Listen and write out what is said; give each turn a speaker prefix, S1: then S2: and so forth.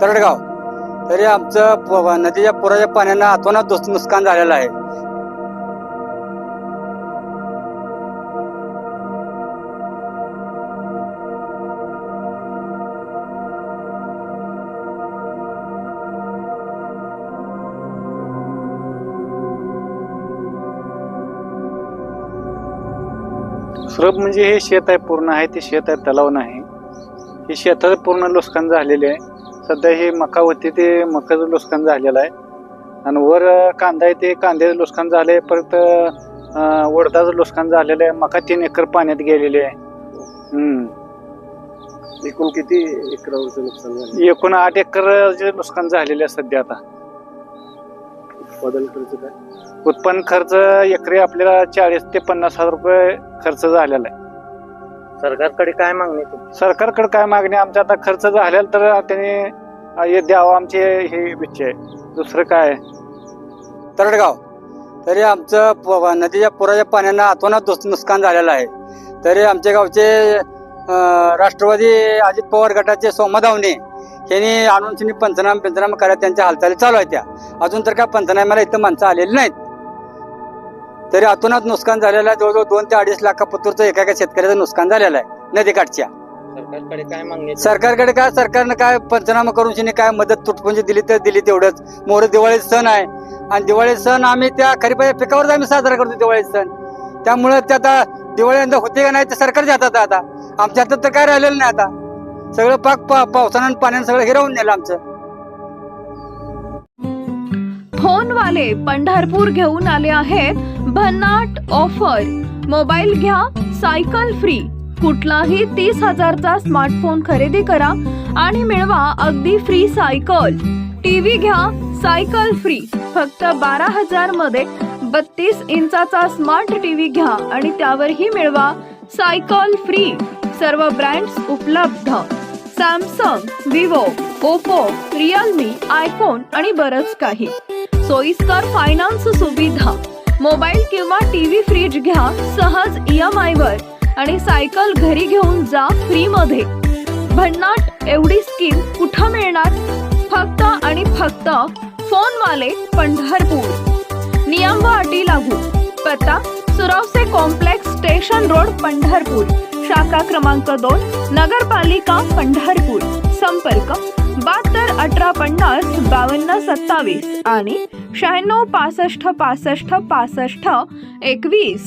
S1: तरडगाव तरी आमचं नदीच्या पुराच्या पाण्यानं अतोनात दुस- नुकसान झालेलं आहे.
S2: स्रब म्हणजे हे शेत आहे पूर्ण आहे ते शेत आहे तलाव नाही. हे शेताचं पूर्ण नुकसान झालेले आहे. सध्या हे मका होती ते मकाचं नुकसान झालेलं आहे. आणि वर कांदा आहे ते कांद्याचं नुकसान झालंय परत अं, उडदाचं नुकसान झालेलं आहे. मका तीन एकर पाण्यात गेलेली आहे.
S3: एकूण किती एकरावरचं नुकसान झालं
S2: एकूण आठ एकरचे नुकसान झालेले आहे सध्या आता.
S3: उत्पादन खर्च काय?
S2: उत्पन्न खर्च एकरी आपल्याला चाळीस ते पन्नास हजार रुपये खर्च झालेला आहे.
S3: सरकारकडे काय मागणी आहे तुमची?
S2: सरकारकडे काय मागणी? आमचा आता खर्च झालेला तर त्याने हे द्यावं आमचे हे इच्छा आहे. दुसरं काय? आहे?
S1: तरडगाव. तरी आमचं प- नदीच्या पुराच्या पाण्यानं अतोनात दुस- नुकसान झालेलं आहे. तरी आमच्या गावचे अं, राष्ट्रवादी अजित पवार गटाचे सोमदावणे यांनी आणून त्यांनी पंचनामा पंचनामा करायला त्यांच्या हालचाली चालू आहेत त्या. अजून तर काय पंचनाम्याला इथं माणसं आलेली नाहीत. तरी अतोनात नुकसान झालेलं आहे. जवळजवळ दोन ते अडीच लाखापत्तूरचं एका एका शेतकऱ्याचं नुकसान झालेलं आहे. नदीकाठच्या.
S3: सरकारकडे काय मागणी?
S1: सरकारकडे काय? सरकारनं काय पंचनामा करून शिनी काय मदत तुटपुंजी दिली तर दिली तेवढंच. मोर दिवाळी सण आहे. आणि दिवाळी सण आम्ही त्या खरीपाच्या पिकावर आम्ही साजरा करतो दिवाळी सण. त्यामुळे ते आता दिवाळी यंदा होते का नाही ते सरकारच्या हातात आहे आता. आमच्या हातात तर काय राहिलेलं नाही आता. सगळं पाक पा- पावसानं आणि पाण्यानं सगळं हिरावून नेलं आमचं.
S4: फोनवाले पंढरपूर घेऊन आले आहेत. भन्नाट ऑफर मोबाईल घ्या सायकल फ्री कुठलाही तीस हजारचा स्मार्टफोन खरेदी करा आणि मिळवा अगदी फ्री सायकल. टीव्ही घ्या सायकल फ्री फक्त बारा हजारमध्ये बत्तीस इंचाचा स्मार्ट टीव्ही घ्या आणि त्यावरही मिळवा सायकल फ्री सर्व ब्रँड्स उपलब्ध. Samsung Vivo Oppo Realme iPhone आणि बरंच काही. सोयीस्कर फायनान्स सुविधा. मोबाईल किंवा टीव्ही फ्रीज घ्या सहज ई एम वर आणि सायकल घरी घेऊन जा फ्री मध्ये भन्नाट एवढी स्कीम कुठं मिळणार? फक्त आणि फक्त फोनवाले पंढरपूर. नियम व अटी लागू. पत्ता Suravase complex station road Pandharpur. शाखा क्रमांक दोन नगरपालिका पंढरपूर. संपर्क बहात्तर अठरा पन्नास बावन्न सत्तावीस आणि शहाण्णव पासष्ट पासष्ट पासष्ट एकवीस.